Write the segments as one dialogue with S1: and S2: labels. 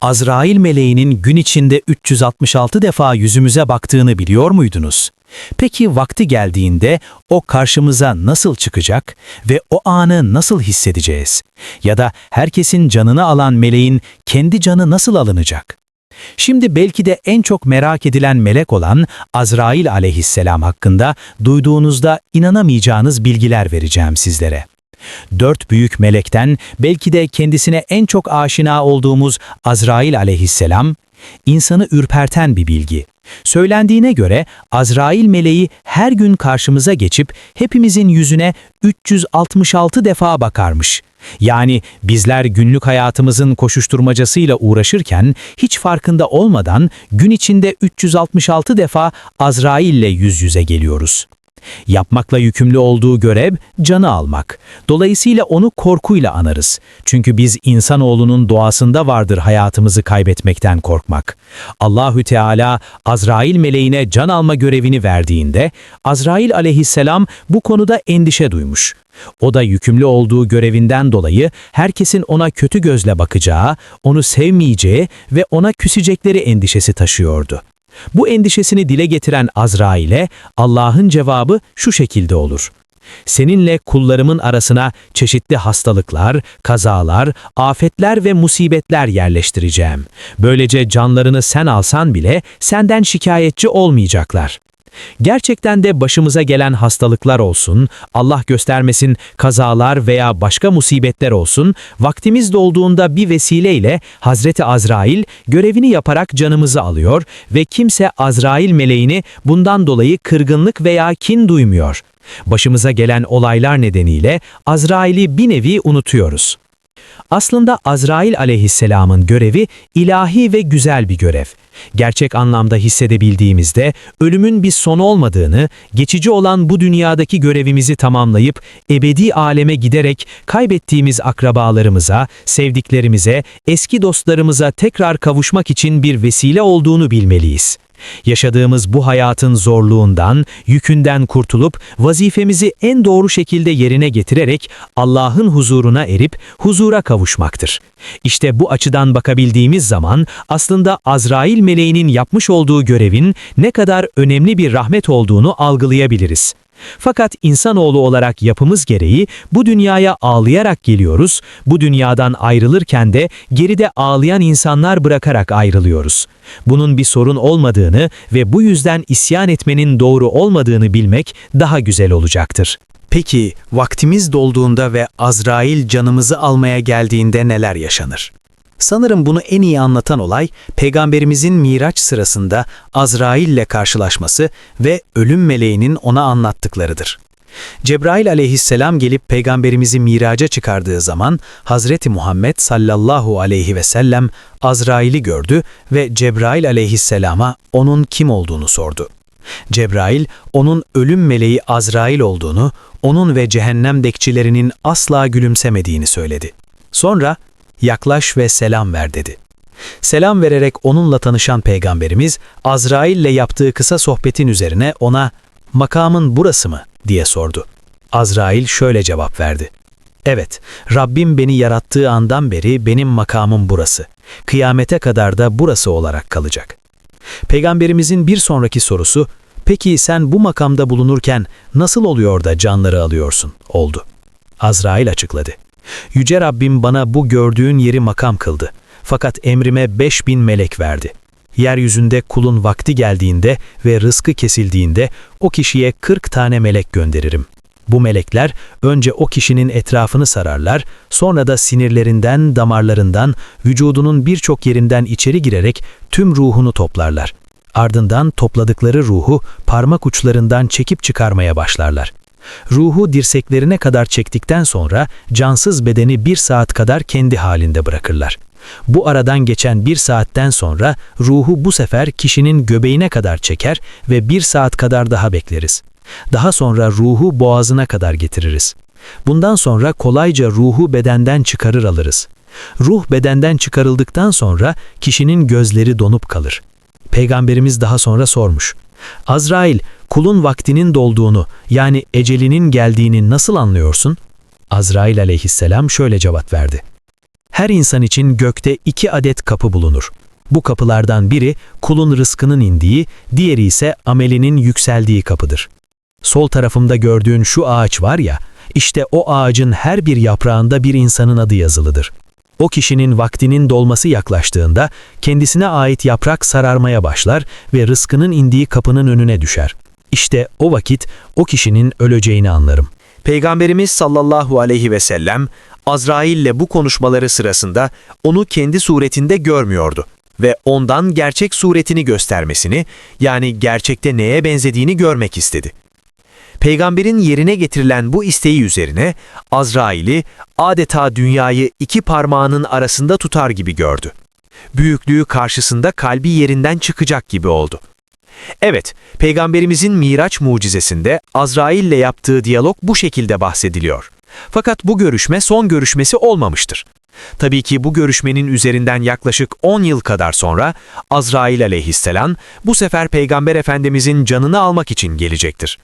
S1: Azrail meleğinin gün içinde 366 defa yüzümüze baktığını biliyor muydunuz? Peki vakti geldiğinde o karşımıza nasıl çıkacak ve o anı nasıl hissedeceğiz? Ya da herkesin canını alan meleğin kendi canı nasıl alınacak? Şimdi belki de en çok merak edilen melek olan Azrail aleyhisselam hakkında duyduğunuzda inanamayacağınız bilgiler vereceğim sizlere. Dört büyük melekten belki de kendisine en çok aşina olduğumuz Azrail aleyhisselam, insanı ürperten bir bilgi. Söylendiğine göre Azrail meleği her gün karşımıza geçip hepimizin yüzüne 366 defa bakarmış. Yani bizler günlük hayatımızın koşuşturmacasıyla uğraşırken hiç farkında olmadan gün içinde 366 defa Azrail ile yüz yüze geliyoruz. Yapmakla yükümlü olduğu görev canı almak. Dolayısıyla onu korkuyla anarız. Çünkü biz insanoğlunun doğasında vardır hayatımızı kaybetmekten korkmak. Allahü Teala Azrail meleğine can alma görevini verdiğinde Azrail aleyhisselam bu konuda endişe duymuş. O da yükümlü olduğu görevinden dolayı herkesin ona kötü gözle bakacağı, onu sevmeyeceği ve ona küsecekleri endişesi taşıyordu. Bu endişesini dile getiren Azrail'e Allah'ın cevabı şu şekilde olur. Seninle kullarımın arasına çeşitli hastalıklar, kazalar, afetler ve musibetler yerleştireceğim. Böylece canlarını sen alsan bile senden şikayetçi olmayacaklar. Gerçekten de başımıza gelen hastalıklar olsun, Allah göstermesin kazalar veya başka musibetler olsun, vaktimiz dolduğunda bir vesileyle Hazreti Azrail görevini yaparak canımızı alıyor ve kimse Azrail meleğini bundan dolayı kırgınlık veya kin duymuyor. Başımıza gelen olaylar nedeniyle Azrail'i bir nevi unutuyoruz. Aslında Azrail aleyhisselamın görevi ilahi ve güzel bir görev. Gerçek anlamda hissedebildiğimizde ölümün bir sonu olmadığını, geçici olan bu dünyadaki görevimizi tamamlayıp ebedi aleme giderek kaybettiğimiz akrabalarımıza, sevdiklerimize, eski dostlarımıza tekrar kavuşmak için bir vesile olduğunu bilmeliyiz. Yaşadığımız bu hayatın zorluğundan, yükünden kurtulup vazifemizi en doğru şekilde yerine getirerek Allah'ın huzuruna erip huzura kavuşmaktır. İşte bu açıdan bakabildiğimiz zaman aslında Azrail meleğinin yapmış olduğu görevin ne kadar önemli bir rahmet olduğunu algılayabiliriz. Fakat insanoğlu olarak yapımız gereği bu dünyaya ağlayarak geliyoruz, bu dünyadan ayrılırken de geride ağlayan insanlar bırakarak ayrılıyoruz. Bunun bir sorun olmadığını ve bu yüzden isyan etmenin doğru olmadığını bilmek daha güzel olacaktır. Peki vaktimiz dolduğunda ve Azrail canımızı almaya geldiğinde neler yaşanır? Sanırım bunu en iyi anlatan olay peygamberimizin Miraç sırasında Azrail ile karşılaşması ve ölüm meleğinin ona anlattıklarıdır. Cebrail aleyhisselam gelip peygamberimizi miraca çıkardığı zaman Hazreti Muhammed sallallahu aleyhi ve sellem Azrail'i gördü ve Cebrail aleyhisselama onun kim olduğunu sordu. Cebrail, onun ölüm meleği Azrail olduğunu, onun ve cehennem bekçilerinin asla gülümsemediğini söyledi. Sonra yaklaş ve selam ver dedi. Selam vererek onunla tanışan peygamberimiz Azrail ile yaptığı kısa sohbetin üzerine ona makamın burası mı diye sordu. Azrail şöyle cevap verdi. Evet, Rabbim beni yarattığı andan beri benim makamım burası. Kıyamete kadar da burası olarak kalacak. Peygamberimizin bir sonraki sorusu, peki sen bu makamda bulunurken nasıl oluyor da canları alıyorsun? oldu. Azrail açıkladı. Yüce Rabbim bana bu gördüğün yeri makam kıldı. Fakat emrime beş bin melek verdi. Yeryüzünde kulun vakti geldiğinde ve rızkı kesildiğinde o kişiye kırk tane melek gönderirim. Bu melekler önce o kişinin etrafını sararlar, sonra da sinirlerinden, damarlarından, vücudunun birçok yerinden içeri girerek tüm ruhunu toplarlar. Ardından topladıkları ruhu parmak uçlarından çekip çıkarmaya başlarlar. Ruhu dirseklerine kadar çektikten sonra cansız bedeni bir saat kadar kendi halinde bırakırlar. Bu aradan geçen bir saatten sonra ruhu bu sefer kişinin göbeğine kadar çeker ve bir saat kadar daha bekleriz. Daha sonra ruhu boğazına kadar getiririz. Bundan sonra kolayca ruhu bedenden çıkarır alırız. Ruh bedenden çıkarıldıktan sonra kişinin gözleri donup kalır. Peygamberimiz daha sonra sormuş. Azrail, kulun vaktinin dolduğunu yani ecelinin geldiğini nasıl anlıyorsun? Azrail aleyhisselam şöyle cevap verdi. Her insan için gökte iki adet kapı bulunur. Bu kapılardan biri kulun rızkının indiği, diğeri ise amelinin yükseldiği kapıdır. Sol tarafımda gördüğün şu ağaç var ya, işte o ağacın her bir yaprağında bir insanın adı yazılıdır. O kişinin vaktinin dolması yaklaştığında kendisine ait yaprak sararmaya başlar ve rızkının indiği kapının önüne düşer. İşte o vakit o kişinin öleceğini anlarım.
S2: Peygamberimiz sallallahu aleyhi ve sellem Azrail ile bu konuşmaları sırasında onu kendi suretinde görmüyordu ve ondan gerçek suretini göstermesini yani gerçekte neye benzediğini görmek istedi. Peygamberin yerine getirilen bu isteği üzerine Azrail'i adeta dünyayı iki parmağının arasında tutar gibi gördü. Büyüklüğü karşısında kalbi yerinden çıkacak gibi oldu. Evet, Peygamberimizin Miraç mucizesinde Azrail ile yaptığı diyalog bu şekilde bahsediliyor. Fakat bu görüşme son görüşmesi olmamıştır. Tabii ki bu görüşmenin üzerinden yaklaşık 10 yıl kadar sonra Azrail aleyhisselam bu sefer Peygamber Efendimizin canını almak için gelecektir.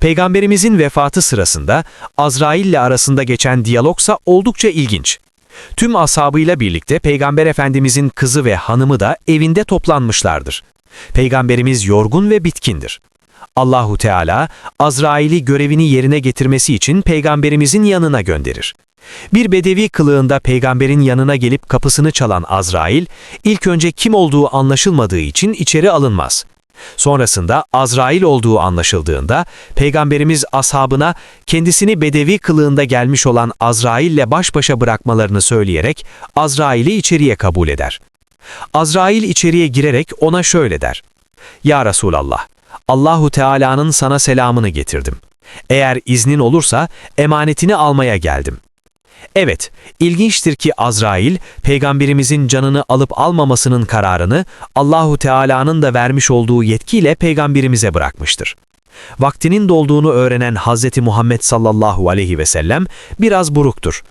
S2: Peygamberimizin vefatı sırasında Azrail ile arasında geçen diyalogsa oldukça ilginç. Tüm ashabıyla birlikte Peygamber Efendimizin kızı ve hanımı da evinde toplanmışlardır. Peygamberimiz yorgun ve bitkindir. Allahu Teala Azrail'i görevini yerine getirmesi için peygamberimizin yanına gönderir. Bir bedevi kılığında peygamberin yanına gelip kapısını çalan Azrail, ilk önce kim olduğu anlaşılmadığı için içeri alınmaz. Sonrasında Azrail olduğu anlaşıldığında peygamberimiz ashabına kendisini bedevi kılığında gelmiş olan Azrail ile baş başa bırakmalarını söyleyerek Azrail'i içeriye kabul eder. Azrail içeriye girerek ona şöyle der. Ya Resulallah, Allahu Teala'nın sana selamını getirdim. Eğer iznin olursa emanetini almaya geldim. Evet, ilginçtir ki Azrail, peygamberimizin canını alıp almamasının kararını Allahu Teala'nın da vermiş olduğu yetkiyle peygamberimize bırakmıştır. Vaktinin dolduğunu öğrenen Hz. Muhammed sallallahu aleyhi ve sellem biraz buruktur.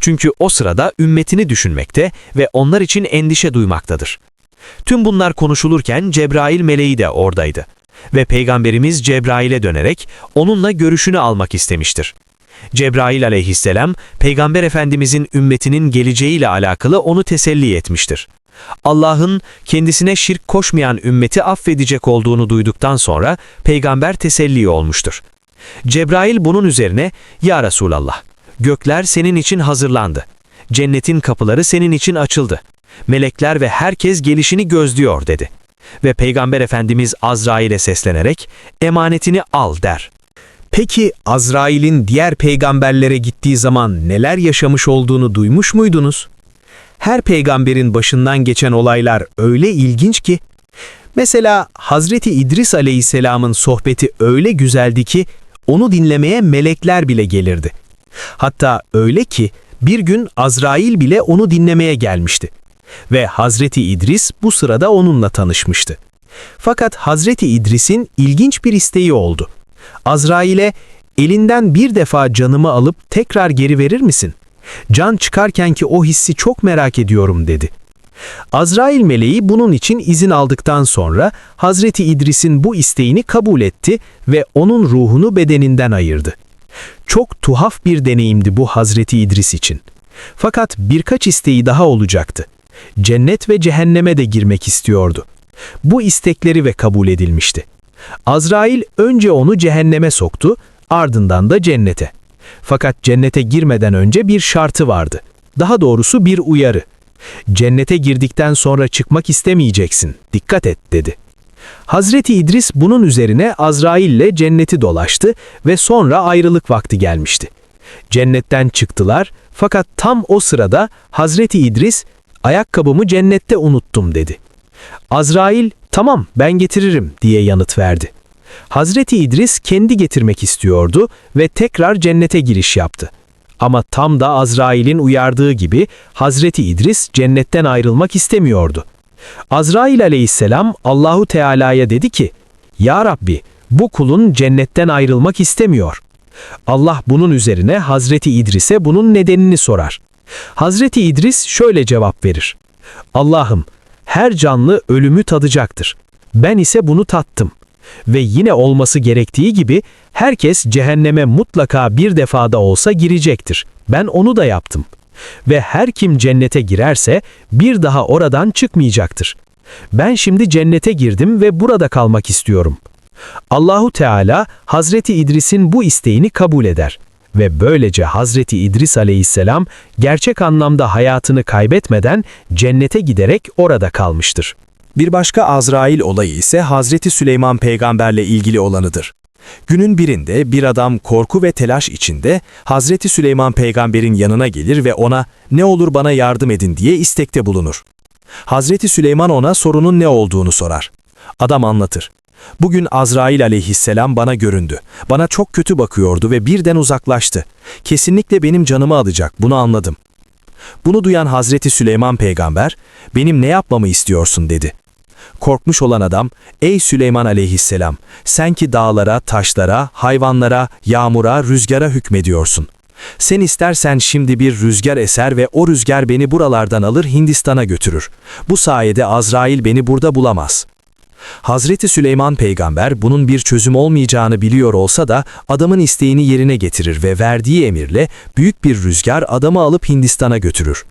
S2: Çünkü o sırada ümmetini düşünmekte ve onlar için endişe duymaktadır. Tüm bunlar konuşulurken Cebrail meleği de oradaydı ve Peygamberimiz Cebrail'e dönerek onunla görüşünü almak istemiştir. Cebrail aleyhisselam, Peygamber Efendimizin ümmetinin geleceğiyle alakalı onu teselli etmiştir. Allah'ın kendisine şirk koşmayan ümmeti affedecek olduğunu duyduktan sonra peygamber teselli olmuştur. Cebrail bunun üzerine, Ya Resulallah, gökler senin için hazırlandı. Cennetin kapıları senin için açıldı. Melekler ve herkes gelişini gözlüyor dedi. Ve Peygamber Efendimiz Azrail'e seslenerek, emanetini al der.
S3: Peki Azrail'in diğer peygamberlere gittiği zaman neler yaşamış olduğunu duymuş muydunuz? Her peygamberin başından geçen olaylar öyle ilginç ki, mesela Hazreti İdris aleyhisselamın sohbeti öyle güzeldi ki, onu dinlemeye melekler bile gelirdi. Hatta öyle ki, bir gün Azrail bile onu dinlemeye gelmişti. Ve Hazreti İdris bu sırada onunla tanışmıştı. Fakat Hazreti İdris'in ilginç bir isteği oldu. Azrail'e elinden bir defa canımı alıp tekrar geri verir misin? Can çıkarken ki o hissi çok merak ediyorum dedi. Azrail meleği bunun için izin aldıktan sonra Hazreti İdris'in bu isteğini kabul etti ve onun ruhunu bedeninden ayırdı. Çok tuhaf bir deneyimdi bu Hazreti İdris için. Fakat birkaç isteği daha olacaktı. Cennet ve cehenneme de girmek istiyordu. Bu istekleri ve kabul edilmişti. Azrail önce onu cehenneme soktu, ardından da cennete. Fakat cennete girmeden önce bir şartı vardı. Daha doğrusu bir uyarı. Cennete girdikten sonra çıkmak istemeyeceksin, dikkat et dedi. Hazreti İdris bunun üzerine Azrail ile cenneti dolaştı ve sonra ayrılık vakti gelmişti. Cennetten çıktılar fakat tam o sırada Hazreti İdris, ayakkabımı cennette unuttum dedi. Azrail, tamam ben getiririm diye yanıt verdi. Hazreti İdris kendi getirmek istiyordu ve tekrar cennete giriş yaptı. Ama tam da Azrail'in uyardığı gibi Hazreti İdris cennetten ayrılmak istemiyordu. Azrail aleyhisselam Allahu Teala'ya dedi ki, Ya Rabbi bu kulun cennetten ayrılmak istemiyor. Allah bunun üzerine Hazreti İdris'e bunun nedenini sorar. Hazreti İdris şöyle cevap verir. Allah'ım her canlı ölümü tadacaktır. Ben ise bunu tattım. Ve yine olması gerektiği gibi herkes cehenneme mutlaka bir defada olsa girecektir. Ben onu da yaptım. Ve her kim cennete girerse bir daha oradan çıkmayacaktır. Ben şimdi cennete girdim ve burada kalmak istiyorum. Allahu Teala Hazreti İdris'in bu isteğini kabul eder ve böylece Hazreti İdris aleyhisselam gerçek anlamda hayatını kaybetmeden cennete giderek orada kalmıştır.
S4: Bir başka Azrail olayı ise Hazreti Süleyman peygamberle ilgili olanıdır. Günün birinde bir adam korku ve telaş içinde Hazreti Süleyman peygamberin yanına gelir ve ona ne olur bana yardım edin diye istekte bulunur. Hazreti Süleyman ona sorunun ne olduğunu sorar. Adam anlatır. Bugün Azrail aleyhisselam bana göründü. Bana çok kötü bakıyordu ve birden uzaklaştı. Kesinlikle benim canımı alacak, bunu anladım. Bunu duyan Hazreti Süleyman peygamber, benim ne yapmamı istiyorsun dedi. Korkmuş olan adam, ey Süleyman aleyhisselam, sen ki dağlara, taşlara, hayvanlara, yağmura, rüzgara hükmediyorsun. Sen istersen şimdi bir rüzgar eser ve o rüzgar beni buralardan alır Hindistan'a götürür. Bu sayede Azrail beni burada bulamaz. Hazreti Süleyman peygamber bunun bir çözüm olmayacağını biliyor olsa da adamın isteğini yerine getirir ve verdiği emirle büyük bir rüzgar adamı alıp Hindistan'a götürür.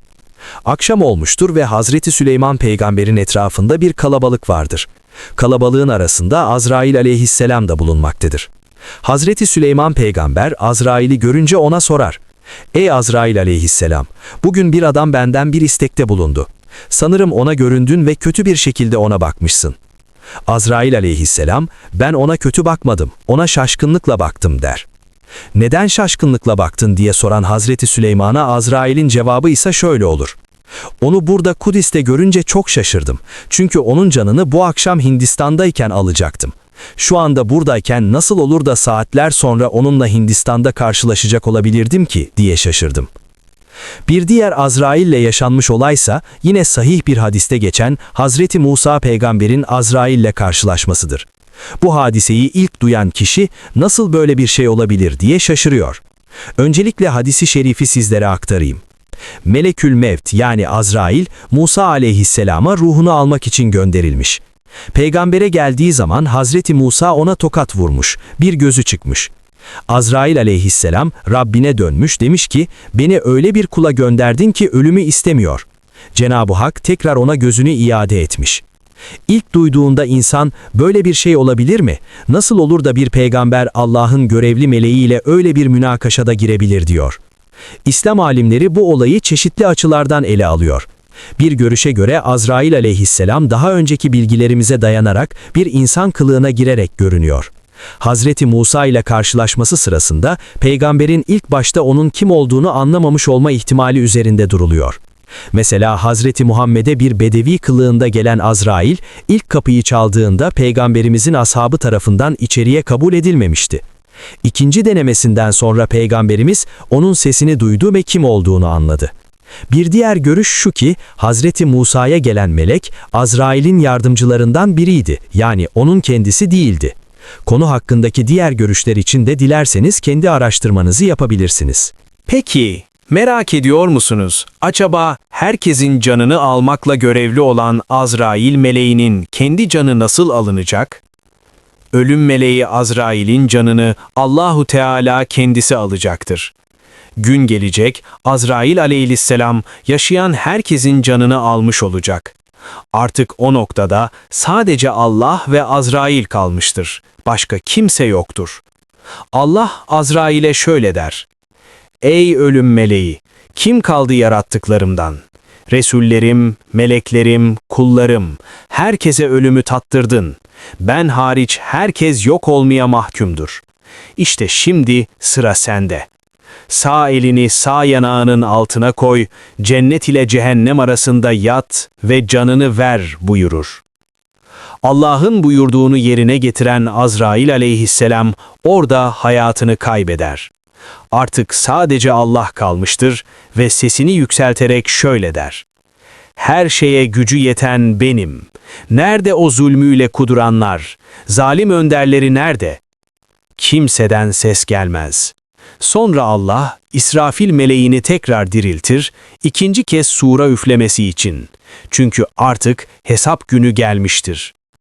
S4: Akşam olmuştur ve Hazreti Süleyman peygamberin etrafında bir kalabalık vardır. Kalabalığın arasında Azrail aleyhisselam da bulunmaktadır. Hazreti Süleyman peygamber Azrail'i görünce ona sorar. Ey Azrail aleyhisselam, bugün bir adam benden bir istekte bulundu. Sanırım ona göründün ve kötü bir şekilde ona bakmışsın. Azrail aleyhisselam, ben ona kötü bakmadım, ona şaşkınlıkla baktım der. Neden şaşkınlıkla baktın diye soran Hazreti Süleyman'a Azrail'in cevabı ise şöyle olur. Onu burada Kudüs'te görünce çok şaşırdım. Çünkü onun canını bu akşam Hindistan'dayken alacaktım. Şu anda buradayken nasıl olur da saatler sonra onunla Hindistan'da karşılaşacak olabilirdim ki diye şaşırdım. Bir diğer Azrail ile yaşanmış olaysa yine sahih bir hadiste geçen Hazreti Musa peygamberin Azrail ile karşılaşmasıdır. Bu hadiseyi ilk duyan kişi nasıl böyle bir şey olabilir diye şaşırıyor. Öncelikle hadisi şerifi sizlere aktarayım. Melekül Mevt yani Azrail Musa aleyhisselama ruhunu almak için gönderilmiş. Peygambere geldiği zaman Hazreti Musa ona tokat vurmuş, bir gözü çıkmış. Azrail aleyhisselam Rabbine dönmüş demiş ki beni öyle bir kula gönderdin ki ölümü istemiyor. Cenab-ı Hak tekrar ona gözünü iade etmiş. İlk duyduğunda insan böyle bir şey olabilir mi? Nasıl olur da bir peygamber Allah'ın görevli meleğiyle öyle bir münakaşada girebilir diyor. İslam alimleri bu olayı çeşitli açılardan ele alıyor. Bir görüşe göre Azrail aleyhisselam daha önceki bilgilerimize dayanarak bir insan kılığına girerek görünüyor. Hazreti Musa ile karşılaşması sırasında peygamberin ilk başta onun kim olduğunu anlamamış olma ihtimali üzerinde duruluyor. Mesela Hazreti Muhammed'e bir bedevi kılığında gelen Azrail ilk kapıyı çaldığında peygamberimizin ashabı tarafından içeriye kabul edilmemişti. İkinci denemesinden sonra peygamberimiz onun sesini duydu ve kim olduğunu anladı. Bir diğer görüş şu ki Hazreti Musa'ya gelen melek Azrail'in yardımcılarından biriydi yani onun kendisi değildi. Konu hakkındaki diğer görüşler için de dilerseniz kendi araştırmanızı yapabilirsiniz.
S2: Peki, merak ediyor musunuz? Acaba herkesin canını almakla görevli olan Azrail meleğinin kendi canı nasıl alınacak? Ölüm meleği Azrail'in canını Allahu Teala kendisi alacaktır. Gün gelecek, Azrail aleyhisselam yaşayan herkesin canını almış olacak. Artık o noktada sadece Allah ve Azrail kalmıştır. Başka kimse yoktur. Allah Azrail'e şöyle der. Ey ölüm meleği! Kim kaldı yarattıklarımdan? Resullerim, meleklerim, kullarım, herkese ölümü tattırdın. Ben hariç herkes yok olmaya mahkumdur. İşte şimdi sıra sende. Sağ elini sağ yanağının altına koy, cennet ile cehennem arasında yat ve canını ver buyurur. Allah'ın buyurduğunu yerine getiren Azrail aleyhisselam orada hayatını kaybeder. Artık sadece Allah kalmıştır ve sesini yükselterek şöyle der. Her şeye gücü yeten benim. Nerede o zulmüyle kuduranlar? Zalim önderleri nerede? Kimseden ses gelmez. Sonra Allah, İsrafil meleğini tekrar diriltir, ikinci kez sura üflemesi için. Çünkü artık hesap günü gelmiştir.